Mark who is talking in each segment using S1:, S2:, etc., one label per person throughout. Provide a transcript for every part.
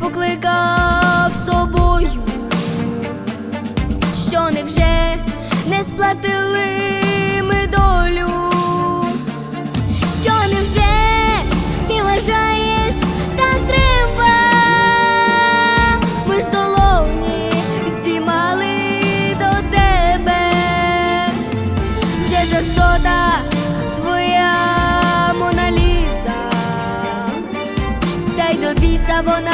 S1: покликав собою? Що невже не сплатили ми долю? Що невже ти вважаєш так треба? Ми ж долоні здіймали до тебе, вже трьохсота твоя та й до біса вона,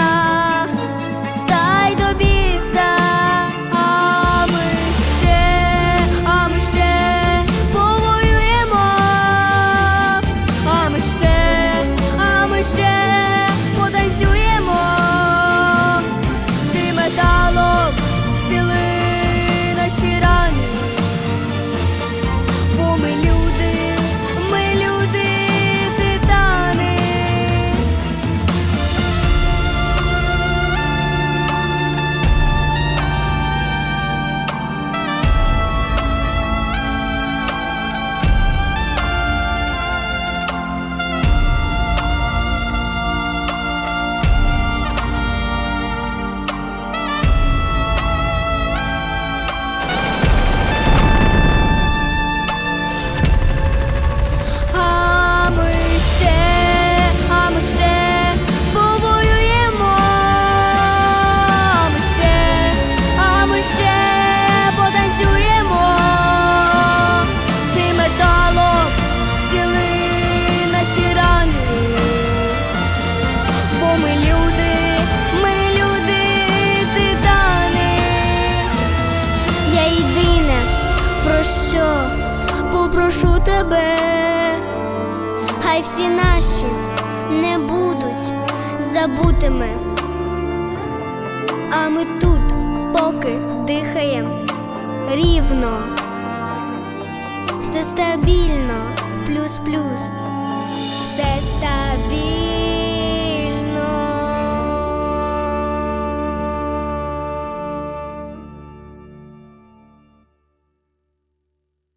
S1: попрошу тебе, хай всі наші не будуть забутими, а ми тут поки дихаємо рівно, все стабільно, плюс-плюс.